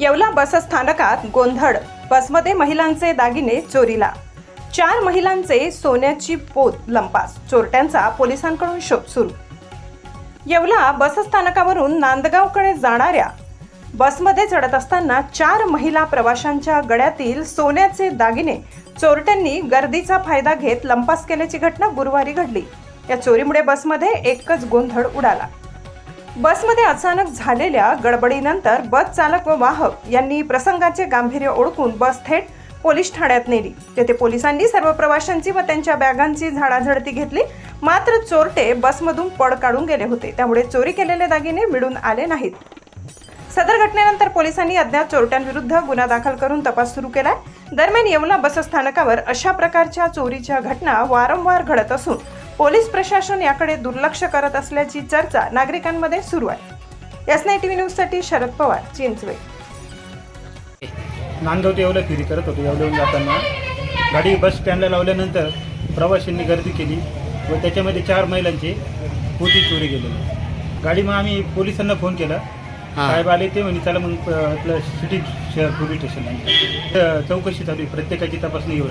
येवला बसस्थानकात गोंधळ. बसमध्ये महिलांचे दागिने चोरीला. चार महिलांचे सोन्याची पोत लंपास. चोरट्यांचा पोलिसांकडून शोध सुरू. येवला बसस्थानकावरून नांदगावकडे जाणाऱ्या बसमध्ये चढत असताना चार महिला प्रवाशांच्या गळ्यातील सोन्याचे दागिने चोरट्यांनी गर्दीचा फायदा घेत लंपास केल्याची घटना गुरुवारी घडली. या चोरीमुळे बसमध्ये एकच गोंधळ उडाला. बसमध्ये अचानक झालेल्या गडबडीनंतर बस चालक व वाहक यांनी प्रसंगाचे गांभीर्य ओळखून बस थेट पोलीस ठाण्यात नेली. तेथे पोलिसांनी सर्व प्रवाशांची व त्यांच्या बॅगांची झाडाझडती घेतली. मात्र चोरटे बसमधून पळ काढून गेले होते. त्यामुळे चोरी केलेले दागिने मिळून आले नाहीत. सदर घटनेनंतर पोलिसांनी अज्ञात चोरट्यांविरुद्ध गुन्हा दाखल करून तपास सुरू केला दरम्यान येवला बसस्थानकावर अशा प्रकारच्या चोरीच्या घटना वारंवार घडत असून पोलीस प्रशासन याकडे दुर्लक्ष करत असल्याची चर्चा नागरिकांमध्ये सुरू आहे. एस नाय टीव्ही न्यूजसाठी शरद पवार चिंचवे नांदगाव ते येवला फेरी करत होतो. येवल्याहून जाताना गाडी बस स्टँडला लावल्यानंतर प्रवाशांनी गर्दी केली व त्याच्यामध्ये चार महिलांची पोती चोरी गेलेली गाडी मग आम्ही पोलिसांना फोन केला. साहेब आले ते म्हणे चला मग आपलं सिटी शहर पोलीस स्टेशनला. चौकशी चालू आहे. प्रत्येकाची तपासणी घेऊन